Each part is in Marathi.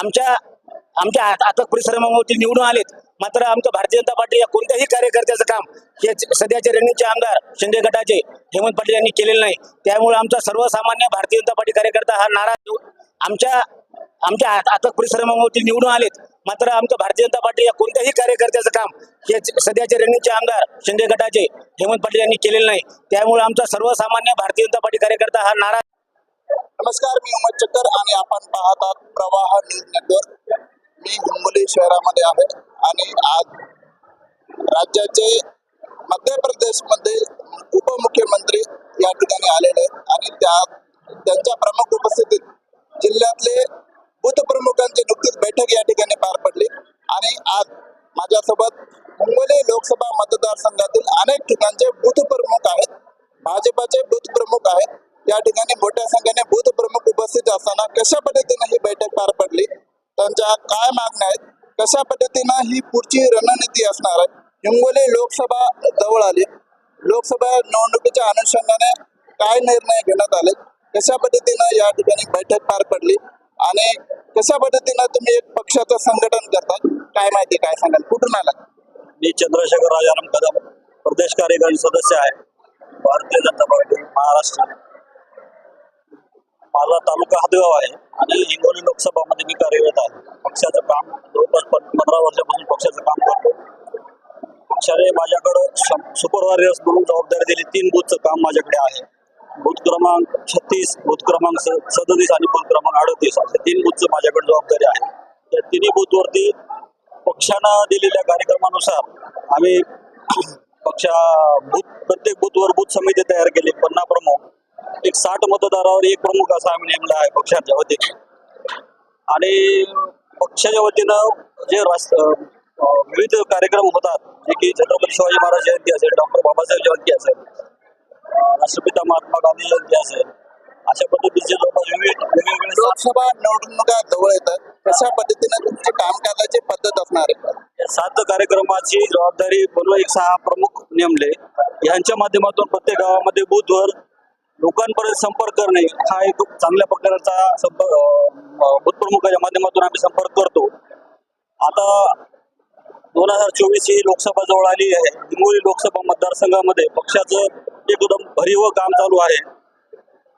आमच्या आमच्या हात- अथक परिश्रमावरती निवडून आलेत. मात्र आमचं भारतीय जनता पार्टी या कोणत्याही कार्यकर्त्याचं काम हे सध्याचे रणनीतीचे आमदार शिंदे गटाचे हेमंत पाटील यांनी केलेलं नाही. त्यामुळे आमचा सर्वसामान्य भारतीय जनता पार्टी कार्यकर्ता हा नाराज आमच्या आमच्या हात- अथक परिश्रमावरती निवडून आलेत. मात्र आमचं भारतीय जनता पार्टी या कोणत्याही कार्यकर्त्याचं काम हे सध्याचे रणनीतीचे आमदार शिंदे गटाचे हेमंत पाटील यांनी केलेलं नाही. त्यामुळे आमचा सर्वसामान्य भारतीय जनता पार्टी कार्यकर्ता हा नाराज नमस्कार मी उमद चक्कर आणि आपण पाहतात प्रवाह न्यूज नेटवर्क. मी हिंगोली शहरामध्ये आहे आणि आज राज्याचे मध्य प्रदेशमध्ये उपमुख्यमंत्री या ठिकाणी आलेले आणि त्या त्यांच्या प्रमुख उपस्थितीत जिल्ह्यातले बूथ प्रमुखांची नुकतीच बैठक या ठिकाणी पार पडली. आणि आज माझ्यासोबत हिंगोली लोकसभा मतदारसंघातील अनेक ठिकाणचे बूथ प्रमुख आहेत. भाजपाचे बूथ प्रमुख आहेत. या ठिकाणी मोठ्या संख्येने बूथ प्रमुख उपस्थित असताना कशा पद्धतीने ही बैठक पार पडली? त्यांच्या काय मागण्या आहेत? कशा पद्धतीनं ही पुढची रणनीती असणार आहे? हिंगोली लोकसभा जवळ आली. लोकसभा निवडणुकीच्या अनुषंगाने काय निर्णय घेण्यात आले? कशा पद्धतीनं या ठिकाणी बैठक पार पडली? आणि कशा पद्धतीनं तुम्ही एक पक्षाचं संघटन करताय काय माहिती काय सांगाल? कुठून आला मी चंद्रशेखर राजाराम कदम प्रदेश कार्यकारी सदस्य आहे. भारतीय जनता पार्टी महाराष्ट्र. माझा तालुका हदगाव आहे आणि हिंगोली लोकसभामध्ये मी कार्यरत आहे. पक्षाचं काम जवळपास पंधरा वर्षापासून पक्षाचं काम करतो. पक्षाने माझ्याकडं सुपरवायझर्स म्हणून जबाबदारी दिली. तीन बूथचं काम माझ्याकडे आहे. बूथ क्रमांक छत्तीस बूथ क्रमांक सदतीस आणि बूथ क्रमांक अडतीस असे तीन बूथचं माझ्याकडे जबाबदारी आहे. त्या तिन्ही बूथवरती पक्षानं दिलेल्या कार्यक्रमानुसार आम्ही पक्षा बूथ प्रत्येक बूथवर बूथ समिती तयार केली. पन्ना प्रमुख एक साठ मतदारावर एक प्रमुख असा आम्ही नेमला आहे पक्षाच्या वतीने. आणि पक्षाच्या वतीनं जे राष्ट्र विविध कार्यक्रम होतात जे की छत्रपती शिवाजी महाराज जयंती असेल डॉक्टर बाबासाहेब जयंती असेल राष्ट्रपिता महात्मा गांधी जयंती असेल अशा पद्धतीचे लोकसभा निवडणुका जवळ येतात. कशा पद्धतीने तुमची कामकाजाची पद्धत असणार आहे? या सात कार्यक्रमाची जबाबदारी म्हणून एक सहा प्रमुख नेमले. यांच्या माध्यमातून प्रत्येक गावामध्ये बूथवर लोकांपर्यंत संपर्क करणे हा एक खूप चांगल्या प्रकारचा संपर्क अं, माध्यमातून आम्ही संपर्क करतो. आता दोन हजार चोवीस ही लोकसभा जवळ आली आहे. हिंगोली लोकसभा मतदारसंघामध्ये पक्षाचं एकदम भरीव काम चालू आहे.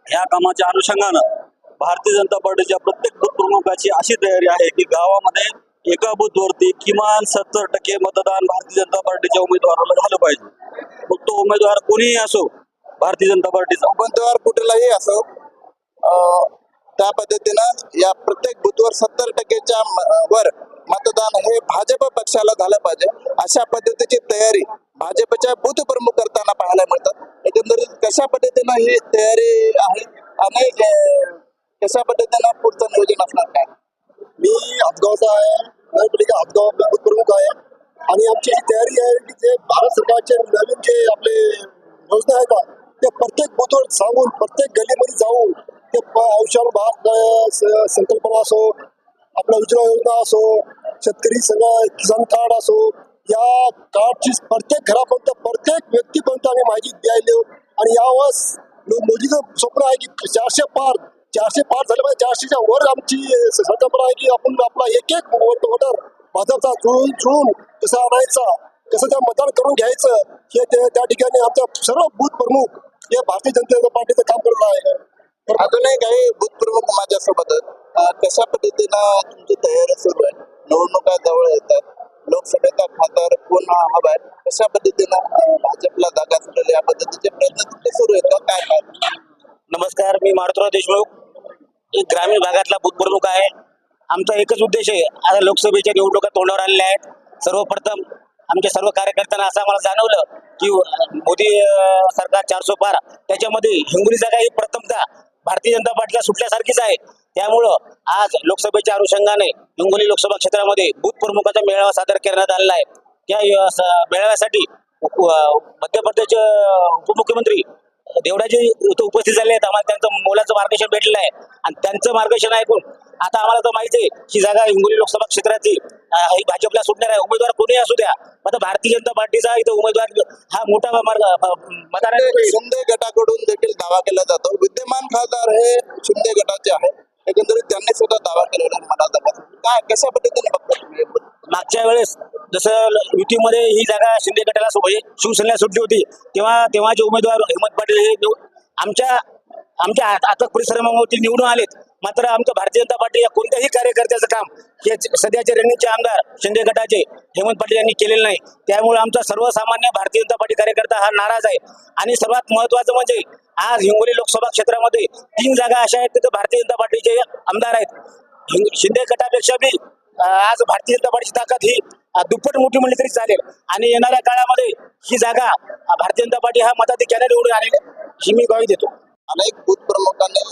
या कामाच्या अनुषंगानं भारतीय जनता पार्टीच्या प्रत्येक बूथ प्रमुखाची अशी तयारी आहे की गावामध्ये एका बूथवरती किमान सत्तर टक्के मतदान भारतीय जनता पार्टीच्या उमेदवाराला झालं पाहिजे. मग तो उमेदवार कोणीही असो भारतीय जनता पार्टीचा. उमेदवार कुठलाही असो त्या पद्धतीनं या प्रत्येक बूथवर सत्तर टक्केच्या वर मतदान हे भाजप पक्षाला झालं पाहिजे. अशा पद्धतीची तयारी भाजपच्या बूथ प्रमुख करताना पाहायला मिळतात. एकंदरीत कशा पद्धतीनं ही तयारी आहे आणि कशा पद्धतीनं पुढचं नियोजन असणार काय? मी हातगावचा आहे. नगरपालिका हातगाव बूथ प्रमुख आहे. आणि आमची ही तयारी आहे की जे भारत सरकारचे नवीन जे आपले योजना आहेत ना ते प्रत्येक बुथवर सांगून प्रत्येक गल्लीमध्ये जाऊन ते औषध भारत संकल्पना असो आपला उज्ज्वला योजना असो शेतकरी सगळं किसान कार्ड असो या कार्डची प्रत्येक घरापर्यंत प्रत्येक व्यक्तीपर्यंत आम्ही माहिती द्यायला. आणि यावेळेस मोदीचं स्वप्न आहे की चारशे पार चारशे पार झाले पाहिजे चारशेच्या वर आमची संकल्पना आहे की आपण आपला एक एक वोटर भाजपचा जुळून जुळून कसा आणायचा कसं त्या मतदान करून घ्यायचं हे त्या ठिकाणी आमच्या सर्व बूथ प्रमुख हे भारतीय जनता पार्टीचं काम करत आहे. तर अजूनही काही प्रमुख माझ्यासोबत कशा पद्धतीनं तुमची तयारी सुरू आहे? निवडणुका जवळ येतात. लोकसभेचा खासदार कोण हवा आहे? कशा पद्धतीनं भाजपला जागा सुटेल? या पद्धतीचे प्रयत्न तुमचे सुरू आहेत? का काय काय नमस्कार मी मारुतराव देशमुख. एक ग्रामीण भागातला बूथ प्रमुख आहे. आमचा एकच उद्देश आहे. आता लोकसभेच्या निवडणुका तोंडावर आलेल्या आहेत. सर्वप्रथम आमच्या सर्व कार्यकर्त्यांना असं आम्हाला जाणवलं की मोदी सरकार चारसो पार. त्याच्यामध्ये हिंगोली जागा ही प्रथमता भारतीय जनता पार्टीला सुटल्यासारखीच आहे. त्यामुळं आज लोकसभेच्या अनुषंगाने हिंगोली लोकसभा क्षेत्रामध्ये बूथ प्रमुखाचा मेळावा सादर करण्यात आलेला आहे. त्या स- मेळाव्यासाठी मध्य प्रदेशचे उपमुख्यमंत्री देवडाजी इथं उपस्थित झाले आहेत. आम्हाला त्यांचं मोलाचं मार्गदर्शन भेटलेलं आहे. आणि त्यांचं मार्गदर्शन ऐकून आता आम्हाला तर माहिती आहे ही जागा हिंगोली लोकसभा क्षेत्राची ही भाजपला सुटणार आहे. उमेदवार कोणी असू द्या. आता भारतीय जनता पार्टीचा इथं उमेदवार हा मोठा मार्ग मतदार शिंदे गटाकडून देखील दावा केला जातो. विद्यमान खासदार हे शिंदे गटाचे आहे. एकंदरीत त्यांनी सुद्धा दावा केलेला मला काय कशा पद्धतीने बघता मागच्या वेळेस जसं ल- युतीमध्ये ही जागा शिंदे गटाला म्हणजे शिवसेनेला सुटली होती तेव्हा तेव्हाचे उमेदवार हेमंत पाटील हे आमच्या आमच्या आता आतक परिसरामध्ये निवडून आलेत. मात्र आमचं भारतीय जनता पार्टी या कोणत्याही कार्यकर्त्याचं काम हे सध्याचे रणनीतीचे आमदार शिंदे गटाचे हेमंत पाटील यांनी केलेलं नाही. त्यामुळे आमचा सर्वसामान्य भारतीय जनता पार्टी कार्यकर्ता हा नाराज आहे. आणि सर्वात महत्वाचं म्हणजे आज हिंगोली लोकसभा क्षेत्रामध्ये तीन जागा अशा आहेत तिथं भारतीय जनता पार्टीचे आमदार आहेत. हिंग- शिंदे गटापेक्षा बी आज भारतीय जनता पार्टीची ताकद ही दुप्पट मोठी म्हणली तरी चालेल. आणि येणाऱ्या काळामध्ये ही जागा भारतीय जनता पार्टी हा मताधिक्याने निवडून आणेल ही मी गावी देतो. अनेक बूथ प्रमुखांनी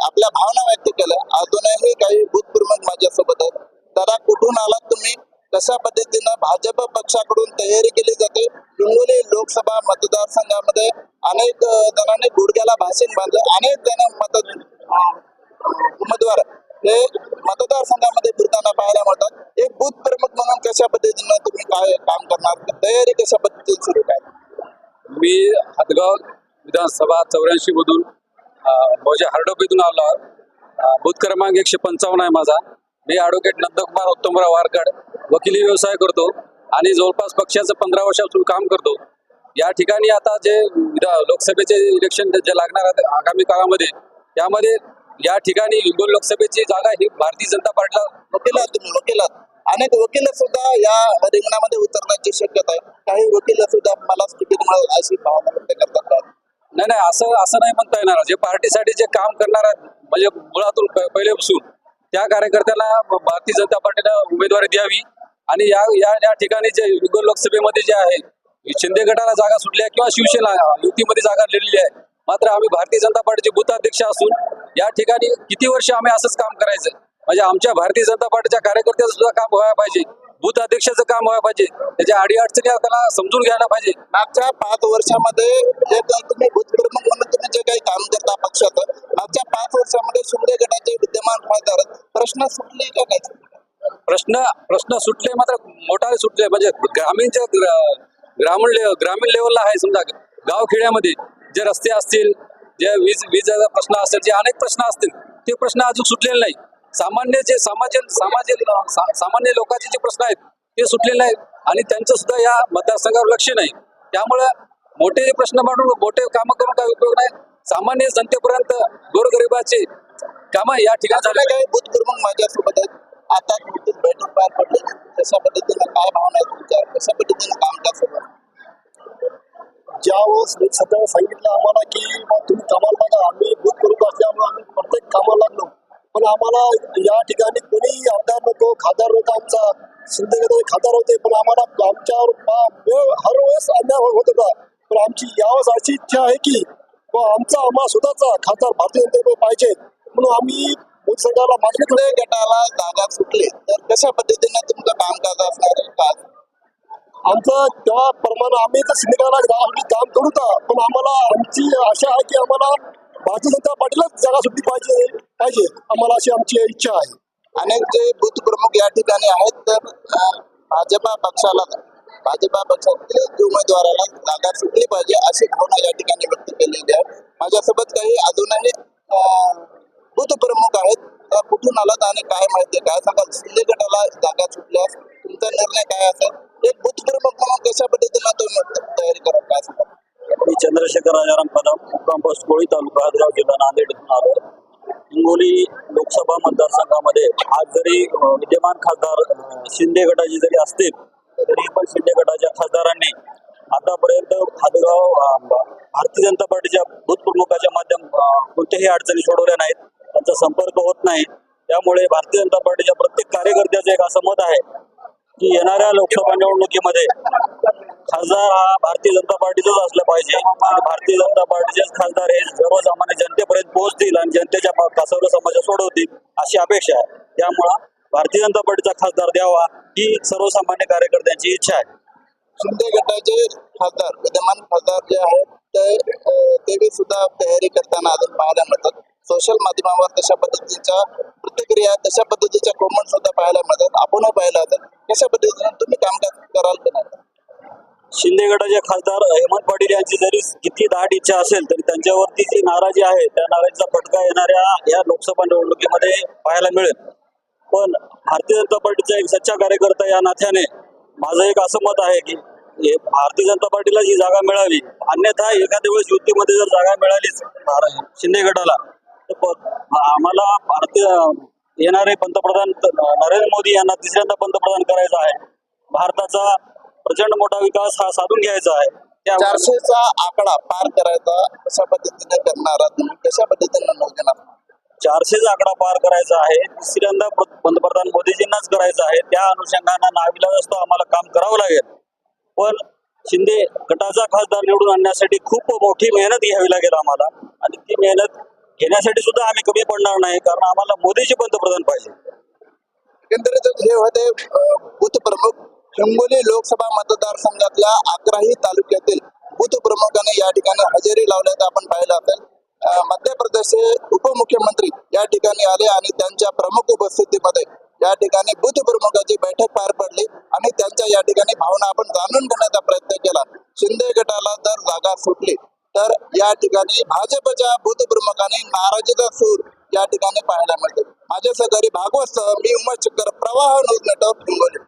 आपल्या भावना व्यक्त केल्या. अजूनही काही बूथ प्रमुख माझ्यासोबत आहेत. दादा कुठून आलात तुम्ही? कशा पद्धतीनं भाजप पक्षाकडून तयारी केली जाते? हिंगोली लोकसभा मतदारसंघामध्ये अनेक जणांनी गुडघ्याला भाषण बांधलं. अनेक जण मत उमेदवार हे मतदारसंघामध्ये फिरताना पाहायला मिळतात. एक बूथ प्रमुख म्हणून कशा पद्धतीनं तुम्ही काय काम करणार? तयारी कशा पद्धतीने सुरू काय? मी हदगाव विधानसभा चौऱ्याऐंशी मधून माझ्या हरडोपीतून आलो आहे. बूथ क्रमांक एकशे पंचावन्न आहे माझा. मी ॲडव्होकेट नंदकुमार उत्तमराव वारकड वकिली व्यवसाय करतो आणि जवळपास पक्षाचं पंधरा वर्षापासून काम करतो. या ठिकाणी आता जे लोकसभेचे इलेक्शन जे लागणार आहेत आगामी काळामध्ये त्यामध्ये या ठिकाणी हिंगोली लोकसभेची जागा ही भारतीय जनता पार्टीला वकील तुम्ही वकील अनेक वकील सुद्धा या रिंगणामध्ये उतरण्याची शक्यता आहे. काही वकील सुद्धा मला तिकीट मिळेल अशी भावना व्यक्त करतात. नाही नाही असं असं नाही म्हणता येणार. जे पार्टीसाठी जे काम करणार आहेत म्हणजे मुळातून प- पहिलेपासून त्या कार्यकर्त्याला भारतीय जनता पार्टीनं उमेदवारी द्यावी. आणि या या या ठिकाणी जे हिंगोली लोकसभेमध्ये जे आहे शिंदे गटाला जागा सुटल्या किंवा शिवसेना युतीमध्ये जागा लिहिलेली आहे मात्र आम्ही भारतीय जनता पार्टीचे बूथ अध्यक्ष असून या ठिकाणी किती वर्ष आम्ही असंच काम करायचं? म्हणजे आमच्या भारतीय जनता पार्टीच्या कार्यकर्त्याचं सुद्धा काम व्हायला पाहिजे. बूथ अध्यक्षाचं काम व्हायला पाहिजे. त्याच्या अडी अडचणी त्याला समजून घ्यायला पाहिजे. मागच्या पाच वर्षामध्ये जे काही तुम्ही भूतप्रमुख म्हणून तुम्ही जे काही काम करता पक्षाचं मागच्या पाच वर्षामध्ये शिंदे गटाचे विद्यमान खासदार प्रश्न सुटले का नाही? प्रश्न प्रश्न सुटले मात्र मोठाले सुटले. म्हणजे ग्रामीणच्या ग्रा- ग्रामीण लेव- ग्रामीण लेवलला आहे समजा. गावखेड्यामध्ये जे रस्ते असतील जे वीज वीज प्रश्न असतील जे अनेक प्रश्न असतील ते प्रश्न अजून सुटलेले नाही सामान्य जे समाज समाज सामान्य लोकांचे जे प्रश्न आहेत ते सुटलेले नाहीत आणि त्यांचं सुद्धा या मतदारसंघावर लक्ष नाही. त्यामुळे मोठे प्रश्न मांडून मोठे कामं करून काही उपयोग नाही. सामान्य जनतेपर्यंत गोरगरिबाचे कामं या ठिकाणी झाले भूतप्रमुख माझ्यासोबत आहेत. आता बैठक पार पडली. कशा पद्धतीनं काय भावना आहेत कशा पद्धतीनं काम ज्यावेळेस मी सध्या सांगितलं आम्हाला की तुम्ही कामाला लागा आम्ही बुक करून असल्यामुळे आम्ही प्रत्येक कामाला लागलो. पण आम्हाला या ठिकाणी कोणी आमदार नको खासदार नव्हता आमचा शिंदे खासदार होते पण आम्हाला आमच्यावर हर वेळेस अन्याय होत होता. पण आमची यावेळेस अशी इच्छा आहे की बा आमचा आम्हाला स्वतःचा खासदार भारतीय जनता पाहिजे. म्हणून आम्ही संघाला मागणी गटाला जागा सुटली? तर कशा पद्धतीने तुमचं कामकाज असणार आहे? आमचं त्या प्रमाणे आम्ही तर सिंधकाला आम्ही काम करू का पण आम्हाला आमची आशा आहे की आम्हाला भारतीय जनता पार्टीलाच जागा सुटली पाहिजे पाहिजे आम्हाला अशी आमची इच्छा आहे. अनेक जे बूथ प्रमुख या ठिकाणी आहेत तर भाजपा पक्षाला भाजपा पक्षातील उमेदवाराला जागा सुटली पाहिजे अशी भावना या ठिकाणी व्यक्त केलेली आहे. माझ्यासोबत काही अजूनही बूथ प्रमुख आहेत त्या कुठून आलात आणि काय माहिती काय सांगाल? शिंदे गटाला जागा सुटल्यास तुमचा निर्णय काय असेल? एक बूथ म्हणून कशा पद्धतीनं तुम्ही तयारी करा काय सांगाल मी चंद्रशेखर राजाराम कदम मुक्काम पोस्ट कोळी तालुका हदगाव जिल्हा नांदेड इथून आलो हिंगोली लोकसभा मतदारसंघामध्ये आज जरी विद्यमान खासदार शिंदे गटाचे जरी असतील तरी पण शिंदे गटाच्या खासदारांनी आतापर्यंत हदगाव भारतीय जनता पार्टीच्या बूथ प्रमुखाच्या माध्यम कोणत्याही अडचणी सोडवल्या नाहीत त्यांचा संपर्क होत नाही. त्यामुळे भारतीय जनता पार्टीच्या प्रत्येक कार्यकर्त्याचं एक असं मत आहे की येणाऱ्या लोकसभा निवडणुकीमध्ये खासदार हा भारतीय जनता पार्टीचाच असला पाहिजे. आणि भारतीय जनता पार्टीचेच खासदार हे सर्वसामान्य जनतेपर्यंत पोहोचतील आणि जनतेच्या सर्व समस्या सोडवतील अशी अपेक्षा आहे. त्यामुळं भारतीय जनता पार्टीचा खासदार द्यावा ही सर्वसामान्य कार्यकर्त्यांची इच्छा आहे. शिंदे गटाचे खासदार विद्यमान खासदार जे आहेत ते बी सुद्धा तयारी करताना अजून पाहायला मिळतात. सोशल माध्यमावर तशा पद्धतीच्या प्रतिक्रिया तशा पद्धतीच्या कॉमेंट सुद्धा पाहायला मिळतात. आपणही पाहिलं असेल कशा पद्धतीने तुम्ही कामकाज कराल की नाही शिंदे गटाचे खासदार हेमंत पाटील यांची जरी किती दाट इच्छा असेल तरी त्यांच्यावरती जी नाराजी आहे त्या नाराजीचा फटका येणाऱ्या या लोकसभा निवडणुकीमध्ये पाहायला मिळेल. पण भारतीय जनता पार्टीचा एक सच्चा कार्यकर्ता या नात्याने माझं एक असं मत आहे की भारतीय जनता पार्टीला जी जागा मिळावी अन्यथा एखाद्या वेळेस युतीमध्ये जर जागा मिळालीच शिंदे गटाला आम्हाला भारतीय येणारे पंतप्रधान नरेंद्र मोदी यांना तिसऱ्यांदा पंतप्रधान करायचं आहे. भारताचा प्रचंड मोठा विकास हा साधून घ्यायचा आहे. चारशेचा आकडा पार करायचा कशा पद्धतीने करणार कशा पद्धतीने? चारशेचा आकडा पार करायचा आहे. तिसऱ्यांदा प्र- पंतप्रधान मोदीजींनाच करायचं आहे. त्या अनुषंगानं नाविलाज असतो आम्हाला काम करावं लागेल. पण शिंदे गटाचा खासदार निवडून आणण्यासाठी खूप मोठी मेहनत घ्यावी लागेल आम्हाला. आणि ती मेहनत घेण्यासाठी सुद्धा आम्ही कमी पडणार नाही कारण आम्हाला मोदीजी पंतप्रधान पाहिजे. हे होते बूथ प्रमुख. हिंगोली लोकसभा मतदारसंघातल्या अकराही तालुक्यातील बूथ प्रमुखांनी या ठिकाणी हजेरी लावल्याचं आपण पाहिलं असेल. मध्य प्रदेशचे उपमुख्यमंत्री या ठिकाणी आले आणि त्यांच्या प्रमुख उपस्थितीमध्ये या ठिकाणी बूथ प्रमुखाची बैठक पार पडली आणि त्यांच्या या ठिकाणी भावना आपण जाणून घेण्याचा प्रयत्न केला. शिंदे गटाला जर जागा सुटली तर या ठिकाणी भाजपच्या बूथ प्रमुखांनी नाराजीचा सूर या ठिकाणी पाहायला मिळतो. माझ्या सहकारी भागवत सह मी उमेश चक्कर प्रवाह न्यूज नेटवर्क हिंगोली.